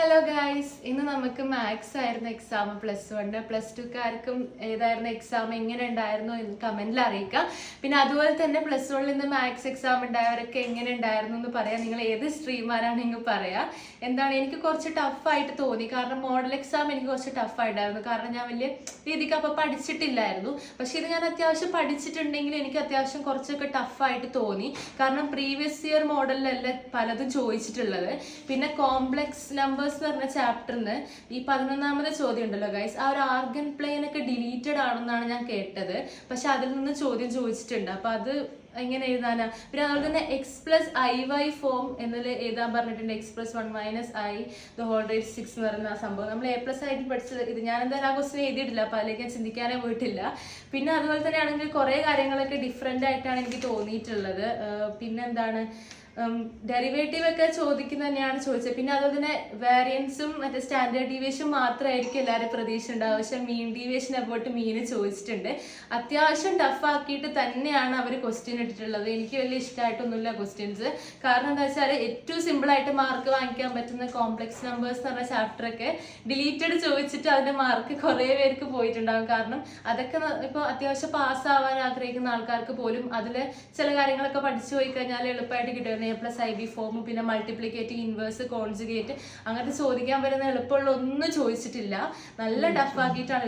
Hello guys ഇന്ന് നമുക്ക് maths ആയിരുന്നു എക്സാം പ്ലസ് വണ് പ്ലസ് ടുക്കാർക്കും ഏതായിരുന്നു എക്സാം എങ്ങനെ ഉണ്ടായിരുന്നു എന്ന് കമന്റിൽ അറിയിക്കാം. പിന്നെ അതുപോലെ തന്നെ പ്ലസ് വണ്ണിൽ നിന്ന് മാത്സ് എക്സാം ഉണ്ടായവരൊക്കെ എങ്ങനെ ഉണ്ടായിരുന്നു എന്ന് പറയാം. നിങ്ങൾ ഏത് സ്ട്രീമാരാണ് നിങ്ങൾ പറയാം. എന്താണ്? എനിക്ക് കുറച്ച് ടഫായിട്ട് തോന്നി. കാരണം മോഡൽ എക്സാം എനിക്ക് കുറച്ച് ടഫായിട്ടായിരുന്നു കാരണം ഞാൻ വലിയ രീതിക്ക് അപ്പോൾ പഠിച്ചിട്ടില്ലായിരുന്നു. പക്ഷെ ഇത് ഞാൻ അത്യാവശ്യം പഠിച്ചിട്ടുണ്ടെങ്കിൽ എനിക്ക് അത്യാവശ്യം കുറച്ചൊക്കെ ടഫായിട്ട് തോന്നി. കാരണം പ്രീവിയസ് ഇയർ മോഡലിലല്ല പലതും ചോദിച്ചിട്ടുള്ളത്. പിന്നെ കോംപ്ലക്സ് നമ്പേഴ്സ് എന്ന് പറഞ്ഞ ചാപ്റ്ററിന് ഈ പതിനൊന്നാമത് ചോദ്യം ഉണ്ടല്ലോ ഗൈസ് ആ ഒരു ആർഗൻ പ്ലെയിനൊക്കെ ഡിലീറ്റഡ് ആണെന്നാണ് ഞാൻ കേട്ടത്. പക്ഷെ അതിൽ നിന്ന് ചോദ്യം ചോദിച്ചിട്ടുണ്ട്. അപ്പൊ അത് എങ്ങനെ എഴുതാനാ? പിന്നെ അതുപോലെ തന്നെ x plus i y form എന്നതിൽ എഴുതാൻ പറഞ്ഞിട്ടുണ്ട്. X plus one minus i the whole rate six എന്ന് പറയുന്ന സംഭവം. നമ്മൾ എ പ്ലസ് ആയിട്ട് പഠിച്ചത്. ഇത് ഞാൻ എന്തായാലും ആ ക്വസ്റ്റ്യൻ എഴുതിയിട്ടില്ല. അപ്പോൾ അതിലേക്ക് ഞാൻ ചിന്തിക്കാനേ പോയിട്ടില്ല. പിന്നെ അതുപോലെ തന്നെ ആണെങ്കിൽ കുറേ കാര്യങ്ങളൊക്കെ ഡിഫറെന്റ് ആയിട്ടാണ് എനിക്ക് തോന്നിയിട്ടുള്ളത്. പിന്നെന്താണ് ഡെറിവേറ്റീവ് ഒക്കെ ചോദിക്കുന്ന തന്നെയാണ് ചോദിച്ചത്. പിന്നെ അതുപോലെ തന്നെ വേരിയൻസും മറ്റേ സ്റ്റാൻഡേർഡ് ഡീവിയേഷൻ മാത്രമായിരിക്കും എല്ലാവരും പ്രതീക്ഷ ഉണ്ടാവുക പക്ഷെ മീൻ ഡീവിയേഷൻ അബൌട്ട് മീന് ചോദിച്ചിട്ടുണ്ട്. അത്യാവശ്യം ടഫ് ആക്കിയിട്ട് തന്നെയാണ് അവർ ക്വസ്റ്റ്യൻ ഇട്ടിട്ടുള്ളത്. എനിക്ക് വലിയ ഇഷ്ടമായിട്ടൊന്നുമില്ല ക്വസ്റ്റ്യൻസ് കാരണം എന്താ വെച്ചാൽ ഏറ്റവും സിമ്പിൾ ആയിട്ട് മാർക്ക് വാങ്ങിക്കാൻ പറ്റുന്ന കോംപ്ലക്സ് നമ്പേഴ്സ് എന്ന് പറഞ്ഞ ചാപ്റ്ററൊക്കെ ഡിലീറ്റഡ് ചോദിച്ചിട്ട് അതിന്റെ മാർക്ക് കുറേ പേർക്ക് പോയിട്ടുണ്ടാകും. കാരണം അതൊക്കെ ഇപ്പോൾ അത്യാവശ്യം പാസ്സാവാൻ ആഗ്രഹിക്കുന്ന ആൾക്കാർക്ക് പോലും അതിൽ ചില കാര്യങ്ങളൊക്കെ പഠിച്ചു പോയി കഴിഞ്ഞാൽ എളുപ്പമായിട്ട് കിട്ടുന്ന a plus i b form പിന്നെ മൾട്ടിപ്ലിക്കേറ്റ് ഇൻവേഴ്സ് കോൺജുഗേറ്റ് അങ്ങനത്തെ ചോദിക്കാൻ വരുന്ന എളുപ്പമുള്ള ഒന്നും ചോദിച്ചിട്ടില്ല. നല്ല ടഫ് ആക്കിയിട്ടാണ്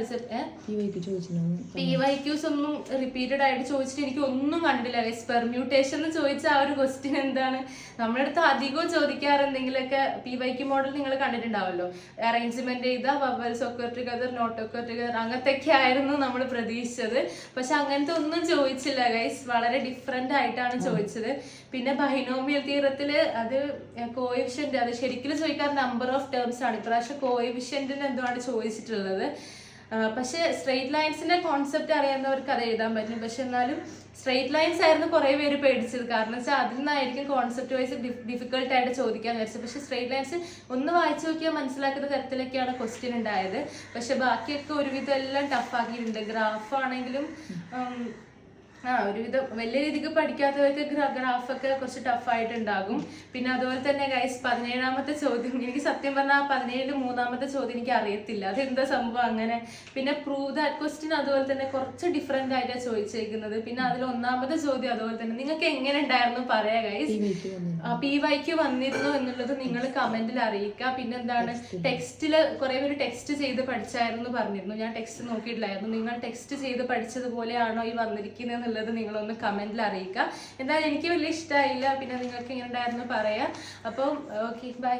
പി വൈ ക്യൂസ് ഒന്നും റിപ്പീറ്റഡ് ആയിട്ട് ചോദിച്ചിട്ട് എനിക്ക് ഒന്നും കണ്ടില്ല പെർമ്യൂട്ടേഷൻ എന്ന് ചോദിച്ച ആ ഒരു ക്വസ്റ്റ്യൻ എന്താണ്? നമ്മുടെ അടുത്ത് അധികവും ചോദിക്കാറ് എന്തെങ്കിലുമൊക്കെ പി വൈ ക്യൂ മോഡൽ നിങ്ങൾ കണ്ടിട്ടുണ്ടാവല്ലോ. അറേഞ്ച്മെന്റ് ചെയ്ത വവൽസ് ഒക്കെ ടുഗദർ നോട്ട് ഒക്കെ ടുഗദർ അങ്ങനത്തെയൊക്കെ ആയിരുന്നു നമ്മൾ പ്രതീക്ഷിച്ചത്. പക്ഷെ അങ്ങനത്തെ ഒന്നും ചോദിച്ചില്ല ഗൈസ് വളരെ ഡിഫറെന്റ് ആയിട്ടാണ് ചോദിച്ചത്. പിന്നെ ബൈനോമിയൽ തീരത്തിൽ അത് കോയിഫിഷ്യന്റ് അത് ശരിക്കും ചോദിക്കാൻ നമ്പർ ഓഫ് ടേംസ് ആണ്. ഇപ്രാവശ്യം കോയിഫിഷ്യന്റിന് എന്തോ ആണ് ചോദിച്ചിട്ടുള്ളത്? പക്ഷെ സ്ട്രെയിറ്റ് ലൈൻസിന്റെ കോൺസെപ്റ്റ് അറിയാവുന്നവർക്ക് അത് എഴുതാൻ പറ്റും. പക്ഷെ എന്നാലും സ്ട്രെയിറ്റ് ലൈൻസ് ആയിരുന്നു കുറേ പേര് പേടിച്ചത്. കാരണം വെച്ചാൽ അതിൽ നിന്നായിരിക്കും കോൺസെപ്റ്റ് വൈസ് ഡിഫിക്കൽട്ട് ആയിട്ട് ചോദിക്കാൻ വിചാരിച്ചത്. പക്ഷെ സ്ട്രെയിറ്റ് ലൈൻസ് ഒന്ന് വായിച്ചു നോക്കിയാൽ മനസ്സിലാക്കുന്ന തരത്തിലൊക്കെയാണ് ക്വസ്റ്റ്യൻ ഉണ്ടായത്. പക്ഷെ ബാക്കിയൊക്കെ ഒരുവിധം എല്ലാം ടഫ് ആക്കിയിട്ടുണ്ട്. ഗ്രാഫ് ആണെങ്കിലും ആ ഒരുവിധം വലിയ രീതിക്ക് പഠിക്കാത്തവർക്ക് ഗ്രാഫൊക്കെ കുറച്ച് ടഫായിട്ട് ഉണ്ടാകും പിന്നെ അതുപോലെ തന്നെ ഗൈസ് പതിനേഴാമത്തെ ചോദ്യം. എനിക്ക് സത്യം പറഞ്ഞാൽ ആ പതിനേഴിൽ മൂന്നാമത്തെ ചോദ്യം എനിക്ക് അറിയത്തില്ല. അതെന്താ സംഭവം അങ്ങനെ? പിന്നെ പ്രൂവ് ദാറ്റ് ക്വസ്റ്റ്യൻ അതുപോലെ തന്നെ കുറച്ച് ഡിഫറെന്റ് ആയിട്ടാണ് ചോദിച്ചേക്കുന്നത്. പിന്നെ അതിൽ ഒന്നാമത്തെ ചോദ്യം അതുപോലെ തന്നെ. നിങ്ങൾക്ക് എങ്ങനെ ഉണ്ടായിരുന്നു പറയാ ഗൈസ് പി വൈക്ക് വന്നിരുന്നു. എന്നുള്ളത് നിങ്ങൾ കമന്റിൽ അറിയിക്കുക. പിന്നെ എന്താണ്? ടെക്സ്റ്റിൽ കുറേ പേര് ടെക്സ്റ്റ് ചെയ്ത് പഠിച്ചായിരുന്നു പറഞ്ഞിരുന്നു. ഞാൻ ടെക്സ്റ്റ് നോക്കിയിട്ടില്ലായിരുന്നു. നിങ്ങൾ ടെക്സ്റ്റ് ചെയ്ത് പഠിച്ചതുപോലെയാണോ ഈ വന്നിരിക്കുന്നത് എന്നുള്ളത് നിങ്ങളൊന്ന് കമന്റിൽ അറിയിക്കുക എന്തായാലും എനിക്ക് വലിയ ഇഷ്ടമായില്ല പിന്നെ നിങ്ങൾക്ക് എങ്ങനെ ഉണ്ടായിരുന്നു പറയാം. അപ്പം ഓക്കെ ബൈ